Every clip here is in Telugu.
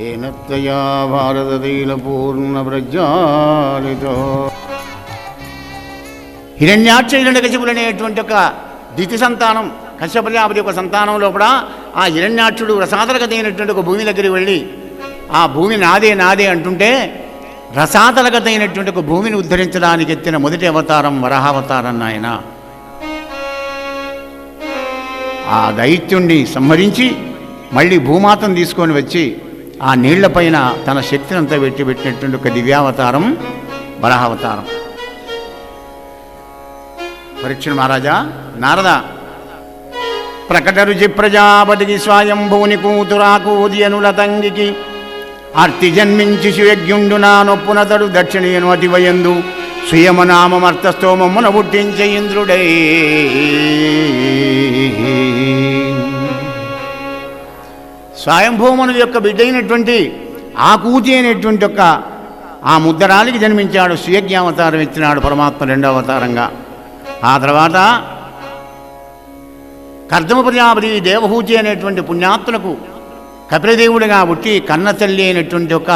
ఏన త్వయా భారతతైలపూర్ణప్రజ్వాలితో హిరణ్యాక్షయుడు కశిపులనేటువంటి ఒక దితి సంతానం కశ్యప యొక్క సంతానం లోపల ఆ హిరణ్యాక్షుడు రసాతలగతైనటువంటి ఒక భూమి దగ్గరికి వెళ్ళి ఆ భూమి నాదే నాదే అంటుంటే రసాతలగతైనటువంటి ఒక భూమిని ఉద్ధరించడానికి ఎత్తిన మొదటి అవతారం వరహావతారం నాయన. ఆ దైత్యుణ్ణి సంహరించి మళ్ళీ భూమాతను తీసుకొని వచ్చి ఆ నీళ్ళపైన తన శక్తిని అంతా పెట్టి పెట్టినటువంటి ఒక దివ్యావతారం వరహావతారం. పరీక్షణ మహారాజా నారద ప్రకట రుచి ప్రజాపతికి స్వయంభూని కూతురాకూదియనుల తంగికి అర్తి జన్మించి శివజ్ఞుండు నా నొప్పునతడు దక్షిణయను అతివయందు. సుయమనామమర్థస్తోమమున పుట్టించే ఇంద్రుడై. స్వయంభూమను యొక్క బిడ్డైనటువంటి ఆ కూతి అయినటువంటి యొక్క ఆ ముద్దరాలికి జన్మించాడు స్వీయజ్ఞావతారం ఇచ్చినాడు పరమాత్మ రెండవ అవతారంగా. ఆ తర్వాత కర్దమ ప్రజాపతి దేవహూతి అనేటువంటి పుణ్యాత్తులకు కపిలదేవుడిగా పుట్టి కన్న తల్లి అయినటువంటి ఒక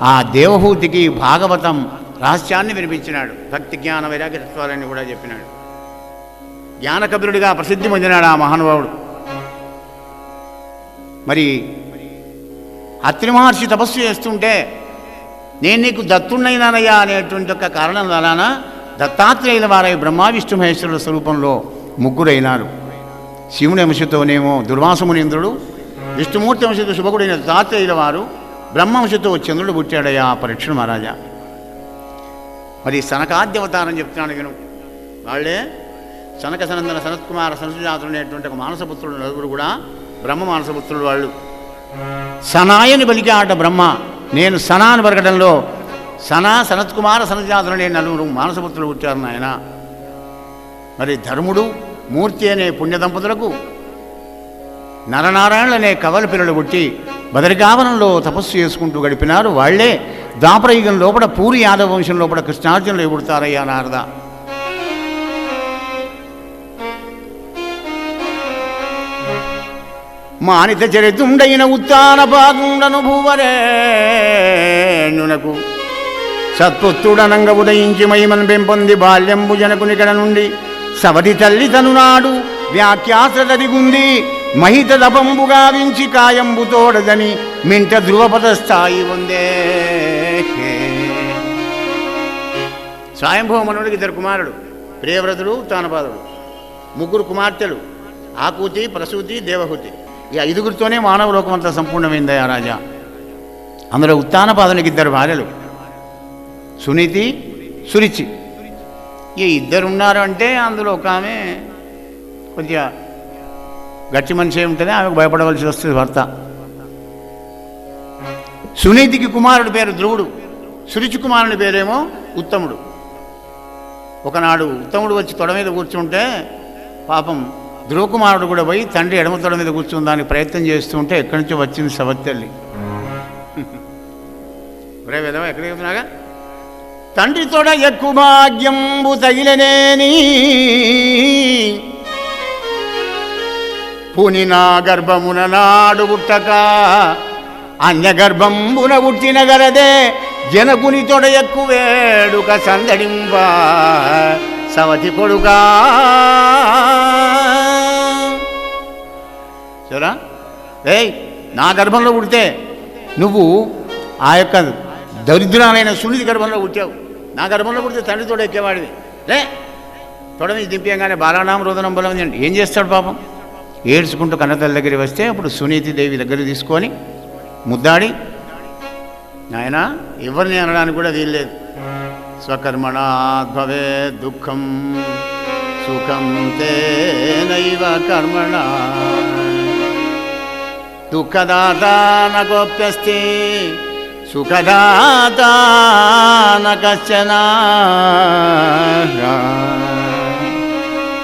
ఆ దేవహూతికి భాగవతం రహస్యాన్ని వినిపించినాడు. భక్తి జ్ఞాన వైరాగ్యత్వాలని కూడా చెప్పినాడు. జ్ఞానకపిలుడిగా ప్రసిద్ధి పొందినాడు ఆ మహానుభావుడు. మరి అత్రి మహర్షి తపస్సు చేస్తుంటే నేను నీకు దత్తున్నైనానయ్యా అనేటువంటి ఒక కారణం వలన దత్తాత్రేయుల వారై బ్రహ్మ విష్ణు మహేశ్వరుల స్వరూపంలో ముగ్గురైనారు. శివుని అంశతోనేమో దుర్వాసమునింద్రుడు విష్ణుమూర్తి అంశతో శుభకుడైన దత్తాత్రేయుల వారు బ్రహ్మంశతో చంద్రుడు పుట్టాడయ్యా ఆ పరీక్షణ మహారాజా. మరి సనకాద్యవతారం చెప్తున్నాను నేను వాళ్ళే సనక సనందన సనత్కుమార సనసుజాతులు అనేటువంటి ఒక మానసపుత్రుడు నలుగురు కూడా బ్రహ్మ మానసపుత్రుడు వాళ్ళు. సనాయని బలికాట బ్రహ్మ. నేను సనాను పలకడంలో సనా సనత్కుమార సనజాతులు అనే నలుగురు మానసపుత్రులు పుట్టారు నాయన. మరి ధర్ముడు మూర్తి అనే పుణ్య దంపతులకు నరనారాయణులు అనే కవల పిల్లలు పుట్టి బదరికావనంలో తపస్సు చేసుకుంటూ గడిపినారు. వాళ్ళే ద్వాపరయుగం లోపల పూరి యాదవ వంశం లోపల కృష్ణార్జునులు ఎగుడతారయ్యా నారద మానిత చరితుండైన ఉత్తాన పాదుండను భూవరేణునకు సత్పుత్రుడనంగ ఉదయించి మహిమను పెంపొంది బాల్యంబు జనకునికడ నుండి సవతి తల్లి తనునాడు వ్యాఖ్యాసదరిగుంది మహిత దపంబు గావించి కాయంబు తోడదని మింట ధ్రువపద స్థాయి ఉందే స్వయంభూమనుడికి ఇద్దరు కుమారుడు ప్రియవ్రతుడు తానపాదుడు ముగ్గురు కుమార్తెలు ఆకూతి ప్రసూతి దేవహూతి. ఈ ఐదుగురితోనే మానవ లోకమంతా ఆ రాజా? అందులో ఉత్తానపాదునికి ఇద్దరు భార్యలు సునీతి సురిచి. ఈ ఇద్దరు ఉన్నారు అంటే అందులో ఒక ఆమె కొద్దిగా గట్టి మనిషి ఉంటేనే ఆమెకు భయపడవలసి వస్తుంది భర్త. సునీతికి కుమారుడి పేరు ధ్రువుడు. సురుచి కుమారుని పేరేమో ఉత్తముడు. ఒకనాడు ఉత్తముడు వచ్చి తొడ మీద కూర్చుంటే పాపం ధ్రువకుమారుడు కూడా పోయి తండ్రి ఎడమ తొడ మీద కూర్చుందానికి ప్రయత్నం చేస్తుంటే ఎక్కడి నుంచో వచ్చింది సవత్తల్లి ఒరే విధవ ఎక్కడికి వెళ్తున్నాగా తండ్రి తొడ ఎక్కువ భాగ్యంబు తగిలనేని. పుని నా గర్భమున నాడు పుట్టక అన్యగర్భంబున పుట్టిన గరదే జనకుని తొడ ఎక్కువేడుక సందడింప సవతి కొడుగా చూరా ఏయ్ నా గర్భంలో పుడితే నువ్వు ఆ యొక్క దరిద్రాలైన సునీతి గర్భంలో పుట్టావు. నా గర్భంలో పుడితే తండ్రి తోడ ఎక్కేవాడివి. లే తొడ మీద దింపేయగానే బాలనామ రోదనం బలం ఏం చేస్తాడు పాపం? ఏడ్చుకుంటూ కన్నతల దగ్గరికి వస్తే అప్పుడు సునీతి దేవి దగ్గర తీసుకొని ముద్దాడి నాయన ఎవరిని అనడానికి కూడా వీల్లేదు స్వకర్మణాద్భవే దుఃఖం సుఖం తేనైవ కర్మణ. దుఃఖదాత నగోప్యస్తి సుఖదాత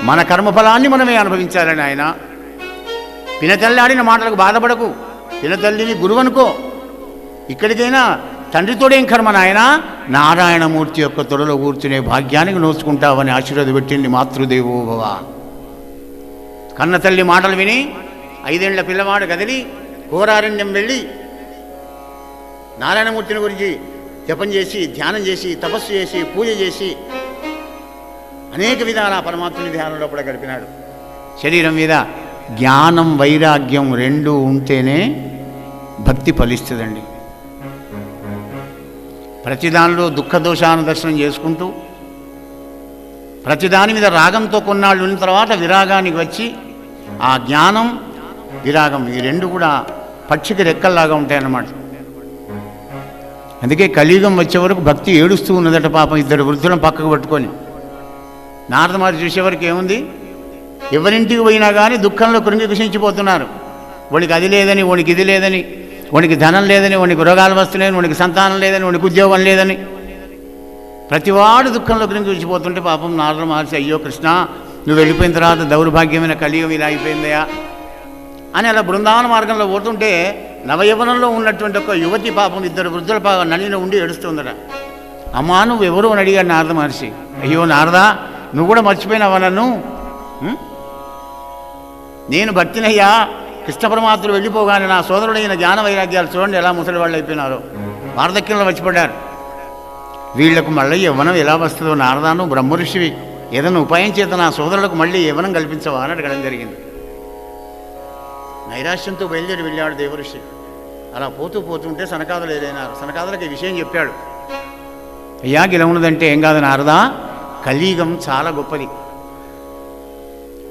మన కర్మఫలాన్ని మనమే అనుభవించాలని ఆయన పినతల్లాడిన మాటలకు బాధపడకు. పినతల్లిని గురువు అనుకో ఇక్కడికైనా తండ్రితోడేం కర్మ నాయన? నారాయణమూర్తి యొక్క తొడలో కూర్చునే భాగ్యానికి నోచుకుంటావని ఆశీర్వాద పెట్టింది మాతృదేవో భవ. కన్న తల్లి మాటలు విని ఐదేళ్ళ పిల్లవాడు కదిలి ఘోరారణ్యం వెళ్ళి నారాయణమూర్తిని గురించి జపం చేసి ధ్యానం చేసి తపస్సు చేసి పూజ చేసి అనేక విధాల పరమాత్మని ధ్యానంలో కూడా గడిపినాడు. శరీరం మీద జ్ఞానం వైరాగ్యం రెండు ఉంటేనే భక్తి ఫలిస్తుందండి. ప్రతిదానిలో దుఃఖదోషాను దర్శనం చేసుకుంటూ ప్రతిదాని మీద రాగంతో కొన్నాళ్ళు ఉన్న తర్వాత విరాగానికి వచ్చి ఆ జ్ఞానం విరాగం ఈ రెండు కూడా పక్షికి రెక్కల్లాగా ఉంటాయన్నమాట. అందుకే కలియుగం వచ్చే వరకు భక్తి ఏడుస్తూ ఉన్నదట పాపం ఇద్దరు వృద్ధులను పక్కకు పట్టుకొని. నారద మహర్షి చూసేవరకు ఏముంది? ఎవరింటికి పోయినా కానీ దుఃఖంలో కృంగి కృషించిపోతున్నారు. వాడికి అది లేదని వాడికి ఇది లేదని వాడికి ధనం లేదని వాడికి రోగాలు వస్తున్నాయని వాడికి సంతానం లేదని వాడికి ఉద్యోగం లేదని. ప్రతివాడు దుఃఖంలో కృంగి కృషిపోతుంటే పాపం నారద మహర్షి అయ్యో కృష్ణ నువ్వు వెళ్ళిపోయిన తర్వాత దౌర్భాగ్యమైన కలియుగం ఇలా అయిపోయిందయా అని అలా బృందావన మార్గంలో పోతుంటే నవయవనంలో ఉన్నటువంటి ఒక యువతి పాపం ఇద్దరు వృద్ధుల పాపం నలిన ఉండి ఏడుస్తుందట. అమ్మా నువ్వు ఎవరు అని అడిగాడు నారద మహర్షి. అయ్యో నారదా నువ్వు కూడా మర్చిపోయినావా నన్ను? నేను భక్తినయ్యా కృష్ణ పరమాత్ముడు వెళ్ళిపోగానే నా సోదరుడైన జ్ఞాన వైరాగ్యాలు చూడండి ఎలా ముసలి వాళ్ళు అయిపోయినారో. వార్ధక్యంలో వచ్చిపడ్డారు. వీళ్ళకు మళ్ళీ యవ్వనం ఎలా వస్తుందో నారదాను బ్రహ్మఋషివి ఏదైనా ఉపాయం చేత నా సోదరులకు మళ్ళీ యవ్వనం కల్పించవా అని అడగడం జరిగింది. నైరాశ్యంతో బయలుదేరి వెళ్ళాడు దేవఋషి. అలా పోతూ పోతుంటే సనకాదులు ఏదైనారు సనకాదులకు ఈ విషయం చెప్పాడు. అయ్యా గిల ఉన్నదంటే ఏం కాదు నారదా కలియుగం చాలా గొప్పది.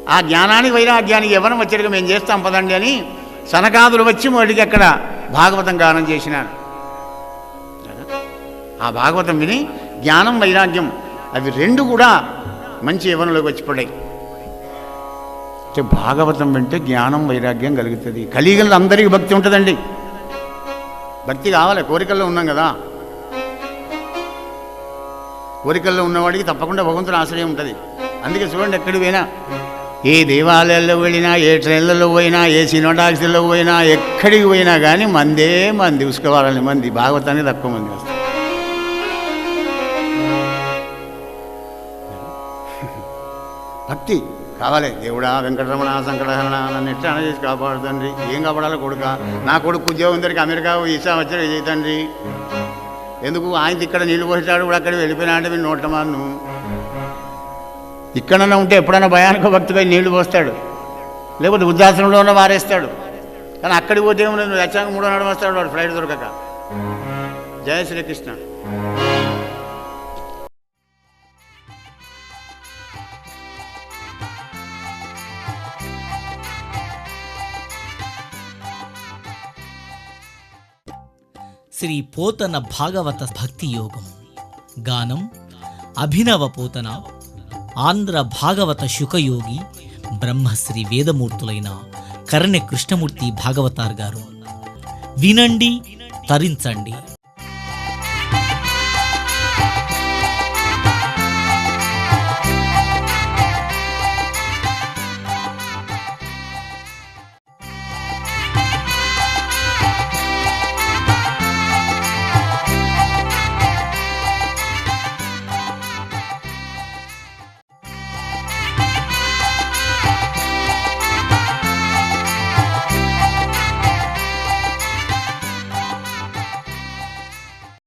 ఆ జ్ఞానానికి వైరాగ్యానికి ఎవరం వచ్చాడుగా మేము చేస్తాం పదండి అని సనకాదులు వచ్చి వాడికి అక్కడ భాగవతం గానం చేసినారు. ఆ భాగవతం విని జ్ఞానం వైరాగ్యం అవి రెండు కూడా మంచి యవనంలోకి వచ్చి పడ్డాయి. అంటే భాగవతం వింటే జ్ఞానం వైరాగ్యం కలుగుతుంది. కలియుగంలో అందరికీ భక్తి ఉంటుందండి. భక్తి కావాలి కోరికల్లో ఉన్నాం కదా. కోరికల్లో ఉన్నవాడికి తప్పకుండా భగవంతుని ఆశ్రయం ఉంటుంది. అందుకే చూడండి ఎక్కడికి పోయినా. ఏ దేవాలయాల్లో వెళ్ళినా ఏ ట్రైన్లలో పోయినా ఏ సినిమా టాక్సీలో పోయినా ఎక్కడికి పోయినా కానీ మందే మంది ఉసుకోవాలని మంది భాగవతాన్ని తక్కువ మంది వస్తారు. భక్తి కావాలి. దేవుడా వెంకటరమణ సంకటహరణ నన్ను ఎట్లా చేసి కాపాడుతండ్రి ఏం కాపాడాలో కొడుక? నా కొడుకు ఉద్యోగం దొరికి అమెరికా ఈసా వచ్చాడు విజయ్ తండ్రి. ఎందుకు? ఆయన ఇక్కడ నీళ్ళు పోసాడు కూడా అక్కడ అంటే మీరు నోటమాను ఇక్కడన్నా ఉంటే ఎప్పుడైనా భయానక భక్తిగా నీళ్ళు పోస్తాడు. లేకపోతే వృద్ధాశ్రమంలోనే వారేస్తాడు కానీ అక్కడికి పోతే ఏమో నువ్వు వచ్చాక మూడో నాడు వస్తాడు వాడు ఫ్లైట్ దొరకక. జయ శ్రీకృష్ణ. శ్రీ పోతన భాగవత భక్తి యోగం. గానం అభినవ పోతన ఆంధ్ర భాగవత శుకయోగి బ్రహ్మశ్రీ వేదమూర్తులైన కరణె కృష్ణమూర్తి భాగవతార్ గారు. వినండి తరించండి.